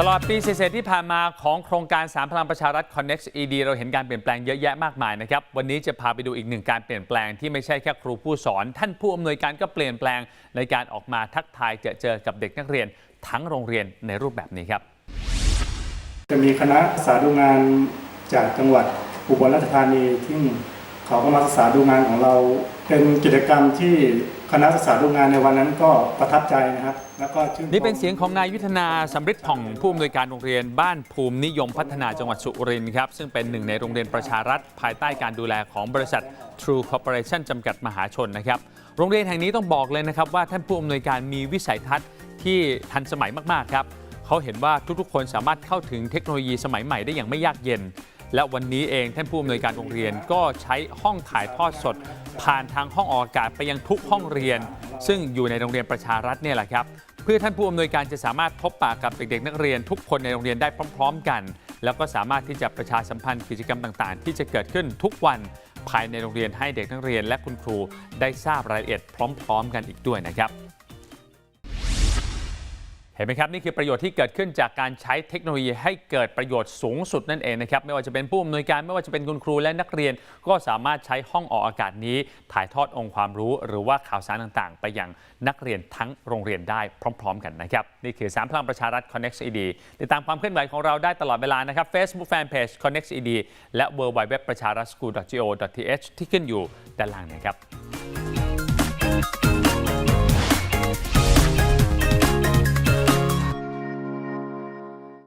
ตลอดปีเศษที่ผ่านมาของโครงการสามพลังประชารัฐ Connect ED เราเห็นการเปลี่ยนแปลงเยอะแยะมากมายนะครับ วันนี้จะพาไปดูอีกหนึ่งการเปลี่ยนแปลงที่ไม่ใช่แค่ครูผู้สอน ท่านผู้อำนวยการก็เปลี่ยนแปลงในการออกมาทักทายเจอเจอกับเด็กนักเรียนทั้งโรงเรียนในรูปแบบนี้ครับ จะมีคณะศึกษาดูงานจากจังหวัดอุบลราชธานีที่เขาก็มาศึกษาดูงานของเรา เป็นกิจกรรมที่ คณะศึกษาดูงานในวันนั้นก็ประทับใจนะครับ แล้วก็ชื่นนี่เป็นเสียงของนายยุทธนาสำริดผ่องผู้อำนวยการโรงเรียนบ้านภูมินิยมพัฒนาจังหวัดสุรินทร์ครับซึ่งเป็นหนึ่งในโรงเรียนประชารัฐ ภายใต้การดูแลของบริษัท True Corporation จำกัดมหาชนนะครับ โรงเรียนแห่งนี้ต้องบอกเลยนะครับว่าท่านผู้อำนวยการมีวิสัยทัศน์ที่ทันสมัยมากๆครับเขาเห็นว่าทุกๆ คนสามารถเข้าถึงเทคโนโลยีสมัยใหม่ได้อย่างไม่ยากเย็น และวันนี้เองท่านผู้อำนวยการโรงเรียนก็ใช้ห้องถ่ายทอดสด ผ่านทางห้องออกอากาศไปยังทุกห้องเรียน ซึ่งอยู่ในโรงเรียนประชารัฐเนี่ยแหละครับ เพื่อท่านผู้อำนวยการจะสามารถพบปะกับเด็กๆ นักเรียน ทุกคนในโรงเรียนได้พร้อม ๆ กัน แล้วก็สามารถที่จะประชาสัมพันธ์กิจกรรมต่างๆ ที่จะเกิดขึ้นทุกวันภายในโรงเรียนให้เด็กนักเรียน และคุณครูได้ทราบรายละเอียดพร้อม ๆ กันอีกด้วยนะครับ เห็นไหมครับนี่คือประโยชน์ที่เกิดขึ้นจากการใช้เทคโนโลยีให้เกิดประโยชน์สูงสุดนั่นเองนะครับไม่ว่าจะเป็นผู้อำนวยการไม่ว่าจะเป็นคุณครูและนักเรียน ก็สามารถใช้ห้องออกอากาศนี้ ถ่ายทอดองค์ความรู้ หรือว่าข่าวสารต่างๆ ไปยังนักเรียนทั้งโรงเรียนได้พร้อม ๆ กันนะครับนี่คือสามพลังประชารัฐ Connect ED ติดตามความเคลื่อนไหวของเราได้ตลอดเวลานะครับ Facebook Fanpage Connect ED และ w w w ประชารัฐ school go th ที่ขึ้นอยู่ด้านล่างนี้ครับ